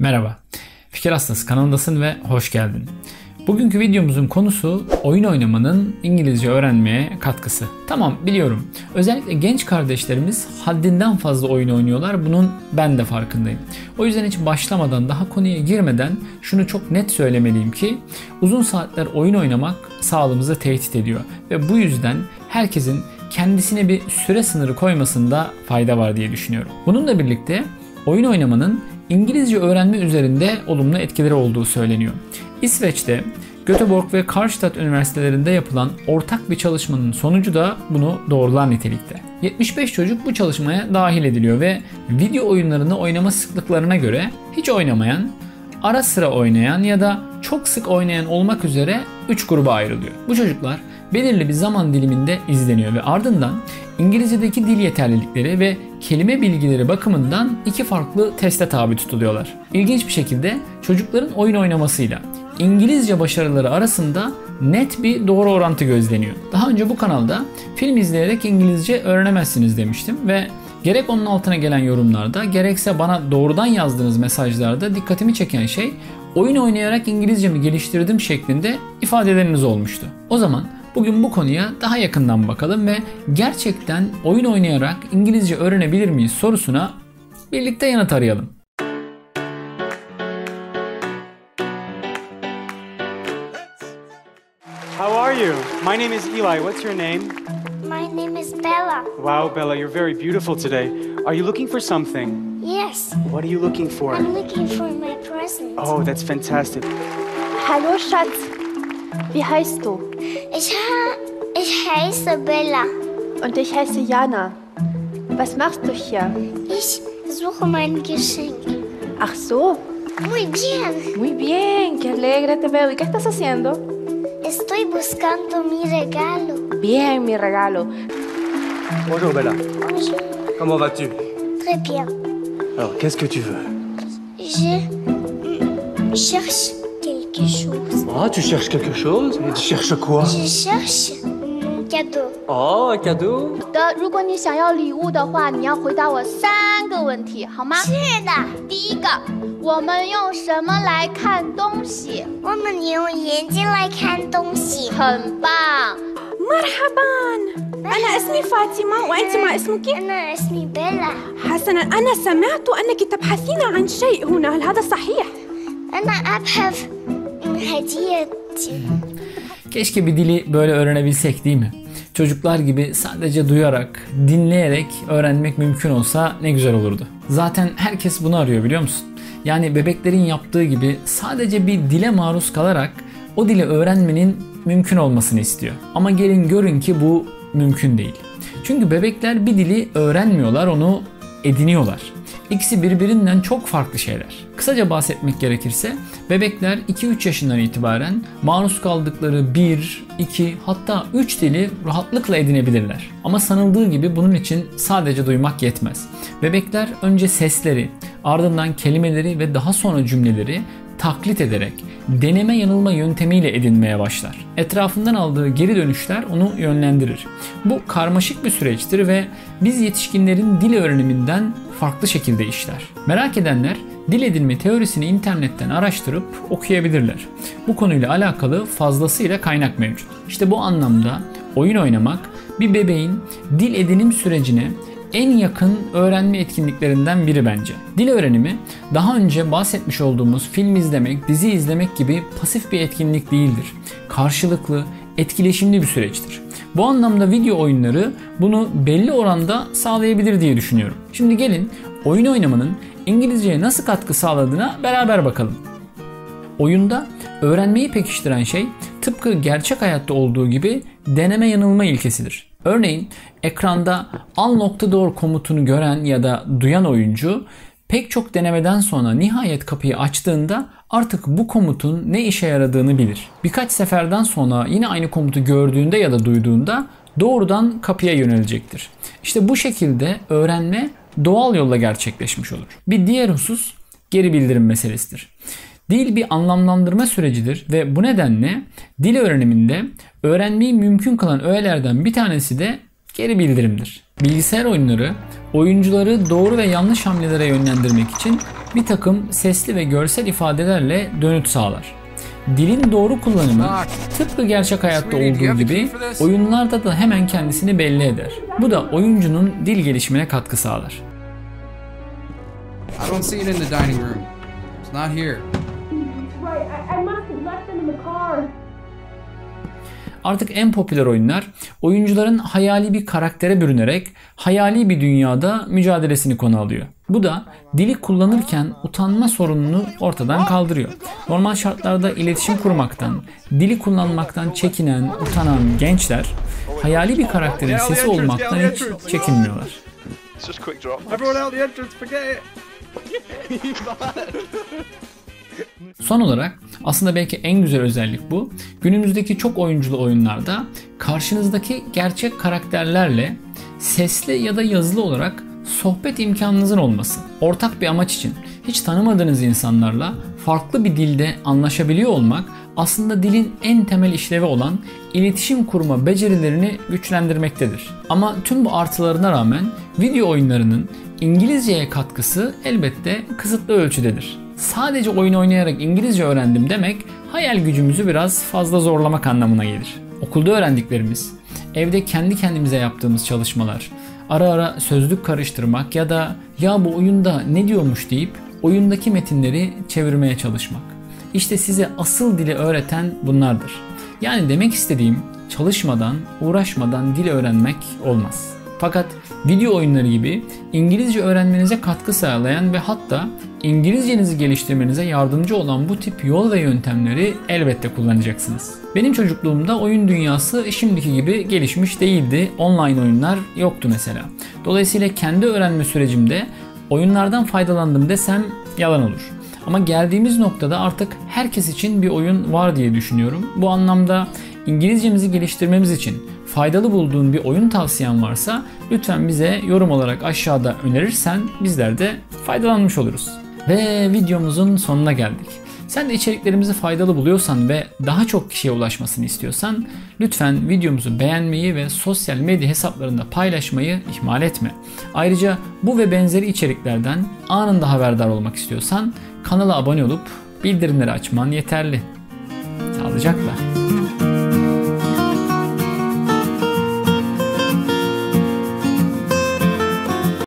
Merhaba. Fikir Hastası kanalındasın ve hoş geldin. Bugünkü videomuzun konusu oyun oynamanın İngilizce öğrenmeye katkısı. Tamam biliyorum. Özellikle genç kardeşlerimiz haddinden fazla oyun oynuyorlar. Bunun ben de farkındayım. O yüzden hiç başlamadan daha konuya girmeden şunu çok net söylemeliyim ki uzun saatler oyun oynamak sağlığımızı tehdit ediyor. Ve bu yüzden herkesin kendisine bir süre sınırı koymasında fayda var diye düşünüyorum. Bununla birlikte oyun oynamanın İngilizce öğrenme üzerinde olumlu etkileri olduğu söyleniyor. İsveç'te Göteborg ve Karlstad üniversitelerinde yapılan ortak bir çalışmanın sonucu da bunu doğrular nitelikte. 75 çocuk bu çalışmaya dahil ediliyor ve video oyunlarını oynama sıklıklarına göre hiç oynamayan, ara sıra oynayan ya da çok sık oynayan olmak üzere 3 gruba ayrılıyor. Bu çocuklar belirli bir zaman diliminde izleniyor ve ardından İngilizce'deki dil yeterlilikleri ve kelime bilgileri bakımından iki farklı teste tabi tutuluyorlar. İlginç bir şekilde çocukların oyun oynamasıyla İngilizce başarıları arasında net bir doğru orantı gözleniyor. Daha önce bu kanalda film izleyerek İngilizce öğrenemezsiniz demiştim ve gerek onun altına gelen yorumlarda gerekse bana doğrudan yazdığınız mesajlarda dikkatimi çeken şey oyun oynayarak İngilizcemi geliştirdim şeklinde ifadeleriniz olmuştu. O zaman Bugün bu konuya daha yakından bakalım ve gerçekten oyun oynayarak İngilizce öğrenebilir miyiz sorusuna birlikte yanıt arayalım. How are you? My name is Eli. What's your name? My name is Bella. Wow, Bella, you're very beautiful today. Are you looking for something? Yes, What are you looking for? I'm looking for my present. Oh, that's fantastic. Hallo Schatz, wie heißt du? Ich, ha ich heiße Bella. Und ich heiße Jana. Was machst du hier? Ich suche mein Geschenk. Ach so, Muy bien. muy bien, qué alegre te veo. ¿Y qué estás haciendo? Estoy buscando mi regalo. Bien, mi regalo. Bonjour Bella, Bonjour. comment vas-tu Très bien. Alors, qu'est-ce que tu veux Je cherche quelque chose. Ah, tu cherches quelque chose Et tu cherches quoi Je cherche mon cadeau. Oh, un cadeau 的，如果你想要礼物的话，你要回答我三个问题，好吗？是的，第一个，我们用什么来看东西？我们用眼睛来看东西。很棒。 مرحبا أنا اسمي فاطمة وأنت ما اسمك؟ أنا اسمي بيلا. حسنا أنا سمعت أنك تبحثين عن شيء هنا هل هذا صحيح؟ أنا أبحث hediye ettim. Keşke bir dili böyle öğrenebilsek değil mi? Çocuklar gibi sadece duyarak, dinleyerek öğrenmek mümkün olsa ne güzel olurdu. Zaten herkes bunu arıyor biliyor musun? Yani bebeklerin yaptığı gibi sadece bir dile maruz kalarak o dili öğrenmenin mümkün olmasını istiyor. Ama gelin görün ki bu mümkün değil. Çünkü bebekler bir dili öğrenmiyorlar, onu ediniyorlar. İkisi birbirinden çok farklı şeyler. Kısaca bahsetmek gerekirse bebekler 2-3 yaşından itibaren maruz kaldıkları 1, 2 hatta 3 dili rahatlıkla edinebilirler. Ama sanıldığı gibi bunun için sadece duymak yetmez. Bebekler önce sesleri, ardından kelimeleri ve daha sonra cümleleri taklit ederek deneme yanılma yöntemiyle edinmeye başlar. Etrafından aldığı geri dönüşler onu yönlendirir. Bu karmaşık bir süreçtir ve biz yetişkinlerin dil öğreniminden farklı şekilde işler. Merak edenler dil edinme teorisini internetten araştırıp okuyabilirler. Bu konuyla alakalı fazlasıyla kaynak mevcut. İşte bu anlamda oyun oynamak bir bebeğin dil edinim sürecine en yakın öğrenme etkinliklerinden biri bence. Dil öğrenimi daha önce bahsetmiş olduğumuz film izlemek, dizi izlemek gibi pasif bir etkinlik değildir. Karşılıklı, etkileşimli bir süreçtir. Bu anlamda video oyunları bunu belli oranda sağlayabilir diye düşünüyorum. Şimdi gelin oyun oynamanın İngilizceye nasıl katkı sağladığına beraber bakalım. Oyunda öğrenmeyi pekiştiren şey tıpkı gerçek hayatta olduğu gibi deneme yanılma ilkesidir. Örneğin ekranda unlock komutunu gören ya da duyan oyuncu pek çok denemeden sonra nihayet kapıyı açtığında artık bu komutun ne işe yaradığını bilir. Birkaç seferden sonra yine aynı komutu gördüğünde ya da duyduğunda doğrudan kapıya yönelecektir. İşte bu şekilde öğrenme doğal yolla gerçekleşmiş olur. Bir diğer husus geri bildirim meselesidir. Dil bir anlamlandırma sürecidir ve bu nedenle dil öğreniminde öğrenmeyi mümkün kılan öğelerden bir tanesi de geri bildirimdir. Bilgisayar oyunları oyuncuları doğru ve yanlış hamlelere yönlendirmek için bir takım sesli ve görsel ifadelerle dönüt sağlar. Dilin doğru kullanımı tıpkı gerçek hayatta olduğu gibi oyunlarda da hemen kendisini belli eder. Bu da oyuncunun dil gelişimine katkı sağlar. I don't see it in the dining room. It's not here. Artık en popüler oyunlar oyuncuların hayali bir karaktere bürünerek hayali bir dünyada mücadelesini konu alıyor. Bu da dili kullanırken utanma sorununu ortadan kaldırıyor. Normal şartlarda iletişim kurmaktan, dili kullanmaktan çekinen, utanan gençler hayali bir karakterin sesi olmaktan hiç çekinmiyorlar. Son olarak aslında belki en güzel özellik bu. Günümüzdeki çok oyunculu oyunlarda karşınızdaki gerçek karakterlerle sesli ya da yazılı olarak sohbet imkanınızın olması. Ortak bir amaç için hiç tanımadığınız insanlarla farklı bir dilde anlaşabiliyor olmak aslında dilin en temel işlevi olan iletişim kurma becerilerini güçlendirmektedir. Ama tüm bu artılarına rağmen video oyunlarının İngilizceye katkısı elbette kısıtlı ölçüdedir. Sadece oyun oynayarak İngilizce öğrendim demek hayal gücümüzü biraz fazla zorlamak anlamına gelir. Okulda öğrendiklerimiz, evde kendi kendimize yaptığımız çalışmalar, ara ara sözlük karıştırmak ya da ya bu oyunda ne diyormuş deyip oyundaki metinleri çevirmeye çalışmak. İşte size asıl dili öğreten bunlardır. Yani demek istediğim çalışmadan, uğraşmadan dil öğrenmek olmaz. Fakat video oyunları gibi İngilizce öğrenmenize katkı sağlayan ve hatta İngilizcenizi geliştirmenize yardımcı olan bu tip yol ve yöntemleri elbette kullanacaksınız. Benim çocukluğumda oyun dünyası şimdiki gibi gelişmiş değildi. Online oyunlar yoktu mesela. Dolayısıyla kendi öğrenme sürecimde oyunlardan faydalandım desem yalan olur. Ama geldiğimiz noktada artık herkes için bir oyun var diye düşünüyorum. Bu anlamda İngilizcemizi geliştirmemiz için faydalı bulduğun bir oyun tavsiyen varsa lütfen bize yorum olarak aşağıda önerirsen bizler de faydalanmış oluruz. Ve videomuzun sonuna geldik. Sen de içeriklerimizi faydalı buluyorsan ve daha çok kişiye ulaşmasını istiyorsan lütfen videomuzu beğenmeyi ve sosyal medya hesaplarında paylaşmayı ihmal etme. Ayrıca bu ve benzeri içeriklerden anında haberdar olmak istiyorsan kanala abone olup bildirimleri açman yeterli. Sağlıcakla.